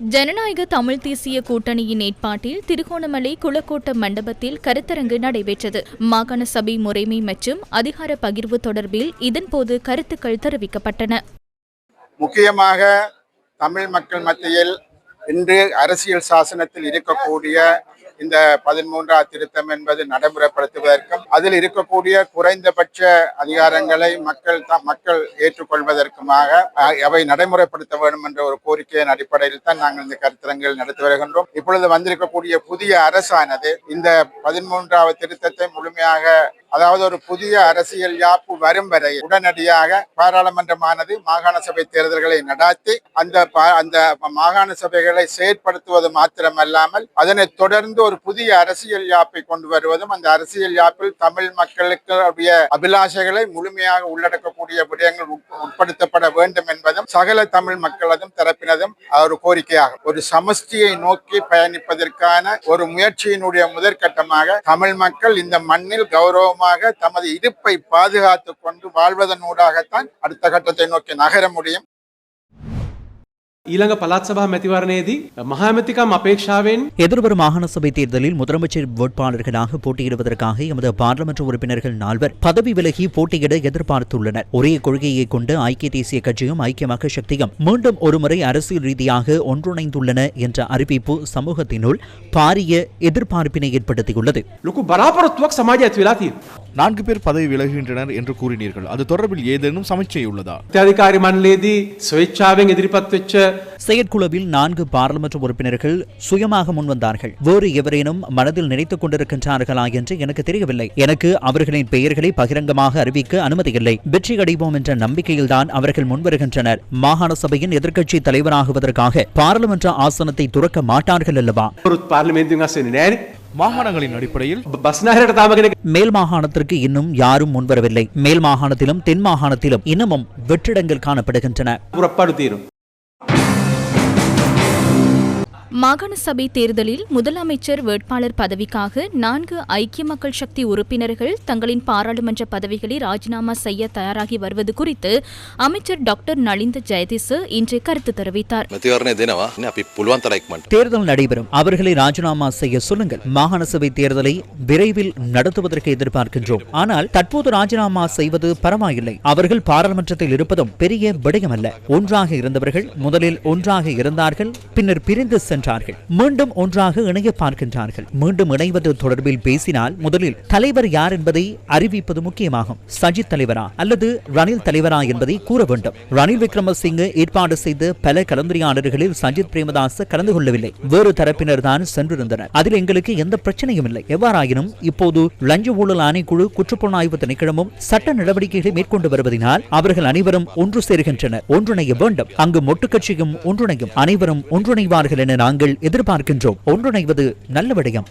ஜனநாயக தமிழ் தேசிய கூட்டணியின் ஏற்பாட்டில் திருகோணமலை குளக்கோட்ட மண்டபத்தில் கருத்தரங்கு நடைபெற்றது. மாகாண சபை முறைமை மற்றும் அதிகார பகிர்வு தொடர்பில் இதன்போது கருத்துக்கள் தெரிவிக்கப்பட்டன. முக்கியமாக தமிழ் மக்கள் மத்தியில் இன்று அரசியல் சாசனத்தில் இருக்கக்கூடிய இந்த பதிமூன்றாம் திருத்தம் என்பது நடைமுறைப்படுத்துவதற்கும் அதில் இருக்கக்கூடிய குறைந்தபட்ச அதிகாரங்களை மக்கள் தான் மக்கள் ஏற்றுக்கொள்வதற்குமாக அவை நடைமுறைப்படுத்த வேண்டும் என்ற ஒரு கோரிக்கையின் அடிப்படையில் தான் நாங்கள் இந்த கருத்தரங்கில் நடத்தி வருகின்றோம். இப்பொழுது வந்திருக்கக்கூடிய புதிய அரசானது இந்த பதிமூன்றாவது திருத்தத்தை முழுமையாக அதாவது ஒரு புதிய அரசியல் யாப்பு வரும் வரை உடனடியாக பாராளுமன்றமானது மாகாண சபை தேர்தல்களை நடாத்தி அந்த அந்த மாகாண சபைகளை செயற்படுத்துவது மாத்திரமல்லாமல் அதனை தொடர்ந்து ஒரு புதிய அரசியல் யாப்பை கொண்டு வருவதும் அந்த அரசியல் யாப்பில் தமிழ் மக்களுக்கு அபிலாஷைகளை முழுமையாக உள்ளடக்கக்கூடிய விடயங்கள் உட்படுத்தப்பட வேண்டும் என்பதும் சகல தமிழ் மக்களதும் தரப்பினதும் ஒரு கோரிக்கையாகும். ஒரு சமஷ்டியை நோக்கி பயணிப்பதற்கான ஒரு முயற்சியினுடைய முதற்கட்டமாக தமிழ் மக்கள் இந்த மண்ணில் கௌரவமாக தமது இருப்பை பாதுகாத்துக் கொண்டு வாழ்வதன் ஊடாகத்தான் அடுத்த கட்டத்தை நோக்கி நகர முடியும். ඊළඟ පළාත් සභා මැතිවරණයේදී මහමැතිකම් අපේක්ෂාවෙන් எதிர்வரும் மாகாண சபை தேர்தலில் முதலமைச்சர் வேட்பாளர்களாக போட்டியிடுவதற்காக எமது பாராளுமன்ற உறுப்பினர்கள் நால்வர் பதவி விலகி போட்டியிட எதிர்பார்த்துள்ளனர் ஒரே கொள்கையை கொண்டு ஐக்கிய தேசிய கட்சியும் ஐக்கிய மக்கள் சக்தியும் மீண்டும் ஒருமுறை அரசியல் ரீதியாக ஒன்றிணைந்துள்ளன என்ற அறிவிப்பு சமூகத்தினுள் பாரிய எதிர்பார்ப்பினை ஏற்படுத்தியுள்ளது நான்கு பேர் பதவி விலகுகின்றனர் என்று கூறினீர்கள். அது தொடர்பில் ஏதேனும் சமச்சை உள்ளதா? அதிகாரி மண்டலேதி சுயேட்சாவின் எதிர்பார்த்து செயற்குழுவில் நான்கு பாராளுமன்ற உறுப்பினர்கள் சுயமாக முன்வந்தார்கள். வேறு எவரேனும் மனதில் நினைத்துக் கொண்டிருக்கின்றார்களா என்று எனக்கு தெரியவில்லை. எனக்கு அவர்களின் பெயர்களை பகிரங்கமாக அறிவிக்க அனுமதி இல்லை வெற்றி அடைவோம் என்ற நம்பிக்கையில்தான் அவர்கள் முன்வருகின்றனர். மாகாண சபையின் எதிர்க்கட்சி தலைவராகுவதற்காக பாராளுமன்ற ஆசனத்தை துறக்க மாட்டார்கள் அல்லவா? மாகாணங்களின் அடிப்படையில் மேல் மாகாணத்திற்கு இன்னும் யாரும் முன்வரவில்லை மேல் மாகாணத்திலும் தென் மாகாணத்திலும் இன்னமும் வெற்றிடங்கள் காணப்படுகின்றன. மாகாண சபை தேர்தலில் முதலமைச்சர் வேட்பாளர் பதவிக்காக நான்கு ஐக்கிய மக்கள் சக்தி உறுப்பினர்கள் தங்களின் பாராளுமன்ற பதவிகளை ராஜினாமா செய்ய தயாராகி வருவது குறித்து அமைச்சர் டாக்டர் நளிந்த ஜெயதிசு இன்று கருத்து தெரிவித்தார். தேர்தல் நடைபெறும். அவர்களை ராஜினாமா செய்ய சொல்லுங்கள். மாகாண சபை தேர்தலை விரைவில் நடத்துவதற்கு எதிர்பார்க்கின்றோம். ஆனால் தற்போது ராஜினாமா செய்வது பரவாயில்லை. அவர்கள் பாராளுமன்றத்தில் இருப்பதும் பெரிய விடயமல்ல. ஒன்றாக இருந்தவர்கள் முதலில் ஒன்றாக இருந்தார்கள் பின்னர் பிரிந்து சென்று பார்க்கின்றார்கள் மீண்டும் ஒன்றாக இணைய பார்க்கின்றார்கள். மீண்டும் இணைவது தொடர்பில் பேசினால் முதலில் தலைவர் யார் என்பதை அறிவிப்பது முக்கியமாகும். சஜித் தலைவரா அல்லது ரணில் தலைவரா என்பதை கூற வேண்டும். ரணில் விக்ரமசிங்கே ஏற்பாடு செய்த பல கலந்துரையாடல்களில் சஜித் பிரேமதாஸ் கலந்து கொள்ளவில்லை. வேறு தரப்பினர் தான் சென்றிருந்தனர். அதில் எங்களுக்கு எந்த பிரச்சனையும் இல்லை. எவ்வாறாயினும் இப்போது லஞ்ச ஊழல் ஆணைக்குழு குற்றப்புலனாய்வு திணைக்களமும் சட்ட நடவடிக்கைகளை மேற்கொண்டு வருவதனால் அவர்கள் அனைவரும் ஒன்று சேர்கின்றனர். ஒன்றிணைய வேண்டும். அங்கு மொட்டு கட்சியும் ஒன்றிணையும். அனைவரும் ஒன்றிணைவார்கள் என நாங்கள் நாங்கள் எதிர்பார்க்கின்றோம். ஒன்றிணைவது நல்ல விடயம்.